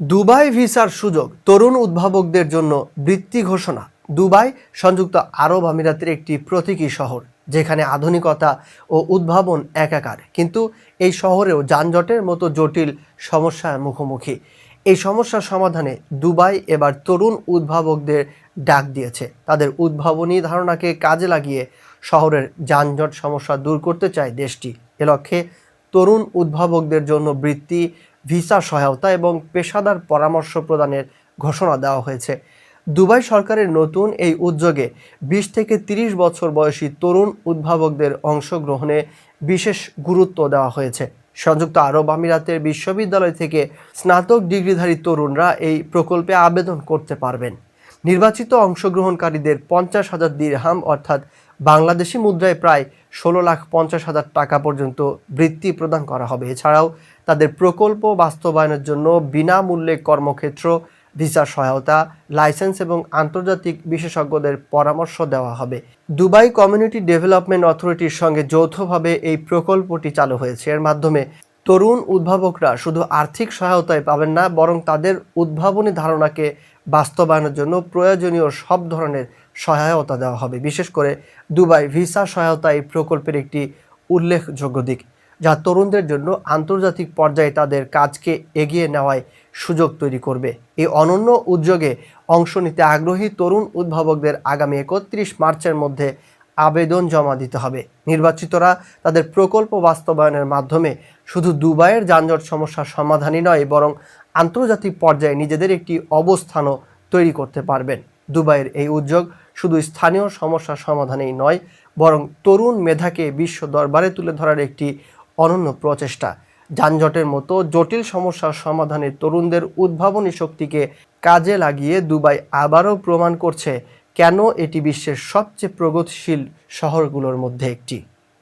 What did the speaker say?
Dubai ভিসার সুযোগ তরুণ উদ্ভাবকদের জন্য বৃত্তি ঘোষণা। দুবাই সংযুক্ত আরব আমিরাতের একটি প্রতীকী শহর, যেখানে আধুনিকতা ও উদ্ভাবন একাকার। কিন্তু এই শহরেও যানজটের মতো জটিল সমস্যার মুখোমুখি। এই সমস্যার সমাধানে দুবাই এবার তরুণ উদ্ভাবকদের ডাক দিয়েছে। তাদের উদ্ভাবনী ধারণাকে কাজে লাগিয়ে শহরের যানজট সমস্যা দূর করতে চায় দেশটি। এ লক্ষ্যে তরুণ উদ্ভাবকদের জন্য বৃত্তি ভিসা সহায়তা এবং পেশাদার পরামর্শ প্রদানের ঘোষণা দেওয়া হয়েছে। দুবাই সরকারের নতুন এই উদ্যোগে বিশ থেকে ৩০ বছর বয়সী তরুণ উদ্ভাবকদের অংশগ্রহণে বিশেষ গুরুত্ব দেওয়া হয়েছে। সংযুক্ত আরব আমিরাতের বিশ্ববিদ্যালয় থেকে স্নাতক ডিগ্রিধারী তরুণরা এই প্রকল্পে আবেদন করতে পারবেন। নির্বাচিত অংশগ্রহণকারীদের পঞ্চাশ হাজার দিরহাম, অর্থাৎ বাংলাদেশি মুদ্রায় প্রায় ষোলো লাখ পঞ্চাশ হাজার টাকা পর্যন্ত বৃত্তি প্রদান করা হবে। এছাড়াও তাদের প্রকল্প বাস্তবায়নের জন্য বিনামূল্যে কর্মক্ষেত্র, ভিসা সহায়তা, লাইসেন্স এবং আন্তর্জাতিক বিশেষজ্ঞদের পরামর্শ দেওয়া হবে। দুবাই কমিউনিটি ডেভেলপমেন্ট অথরিটির সঙ্গে যৌথভাবে এই প্রকল্পটি চালু হয়েছে। এর মাধ্যমে তরুণ উদ্ভাবকরা শুধু আর্থিক সহায়তায় পাবেন না, বরং তাদের উদ্ভাবনী ধারণাকে বাস্তবায়নের জন্য প্রয়োজনীয় সব ধরনের সহায়তা দেওয়া হবে। বিশেষ করে দুবাই ভিসা সহায়তা এই প্রকল্পের একটি উল্লেখযোগ্য দিক, যা তরুণদের জন্য আন্তর্জাতিক পর্যায়ে তাদের কাজকে এগিয়ে নেওয়ায় সুযোগ তৈরি করবে। এই অনন্য উদ্যোগে অংশ নিতে আগ্রহী তরুণ উদ্ভাবকদের আগামী একত্রিশ মার্চের মধ্যে আবেদন জমা দিতে হবে। নির্বাচিতরা তাদের প্রকল্প বাস্তবায়নের মাধ্যমে শুধু দুবাইয়ের যানজট সমস্যার সমাধানই নয়, বরং আন্তর্জাতিক পর্যায়ে নিজেদের একটি অবস্থানও তৈরি করতে পারবেন। দুবাইয়ের এই উদ্যোগ শুধু স্থানীয় সমস্যার সমাধানেই নয়, বরং তরুণ মেধাকে বিশ্ব দরবারে তুলে ধরার একটি অনন্য প্রচেষ্টা। যানজটের মতো জটিল সমস্যার সমাধানে তরুণদের উদ্ভাবনী শক্তিকে কাজে লাগিয়ে দুবাই আবারও প্রমাণ করছে কেন এটি বিশ্বের সবচেয়ে প্রগতিশীল শহরগুলোর মধ্যে একটি?